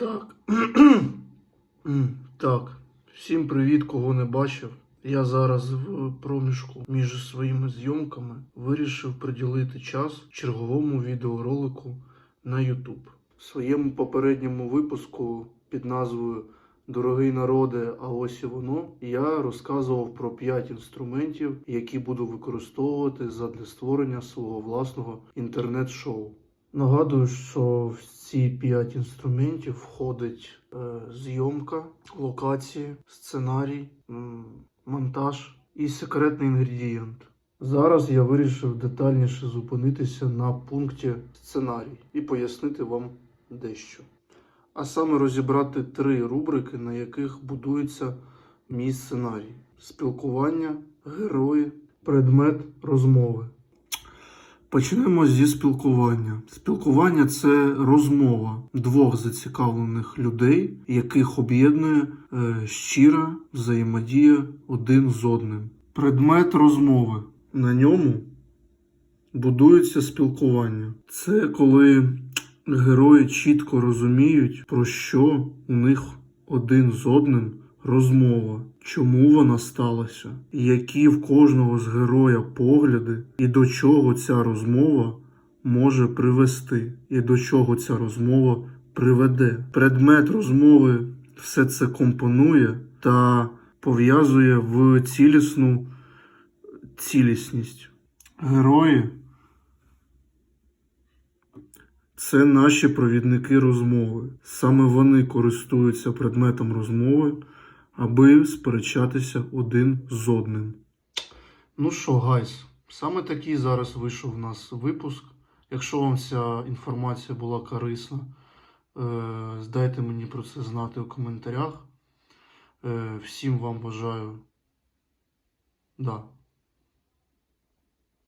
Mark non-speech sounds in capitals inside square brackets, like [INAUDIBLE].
Так. [CLEARS THROAT] Так. Всім привіт, кого не бачив. Я зараз в проміжку між своїми зйомками вирішив приділити час черговому відеоролику на YouTube. В своєму попередньому випуску під назвою Дорогий народе, а ось і воно я розказував про 5 інструментів, які буду використовувати задля створення свого власного інтернет-шоу. Нагадую, що в ці 5 інструментів входить е, зйомка, локації, сценарій, монтаж і секретний інгредієнт. Зараз я вирішив детальніше зупинитися на пункті сценарій і пояснити вам дещо. А саме розібрати три рубрики, на яких будується мій сценарій: спілкування, герої, предмет розмови. Почнемо зі спілкування. Спілкування це розмова двох зацікавлених людей, яких об'єднує е, щира взаємодія один з одним. Предмет розмови. На ньому будується спілкування. Це коли герої чітко розуміють, про що у них один з одним розмова, чому вона сталася, які в кожного з героя погляди, і до чого ця розмова може привести, і до чого ця розмова приведе. Предмет розмови все це компонує та пов'язує в цілісну цілісність. Герої це наші провідники розмови. Саме вони користуються предметом розмови, аби сперечатися один з одним. Ну що, гайс, саме такий зараз вийшов у нас випуск. Якщо вам ця інформація була корисна, е, здайте мені про це знати у коментарях. Е, Всім вам бажаю. Да.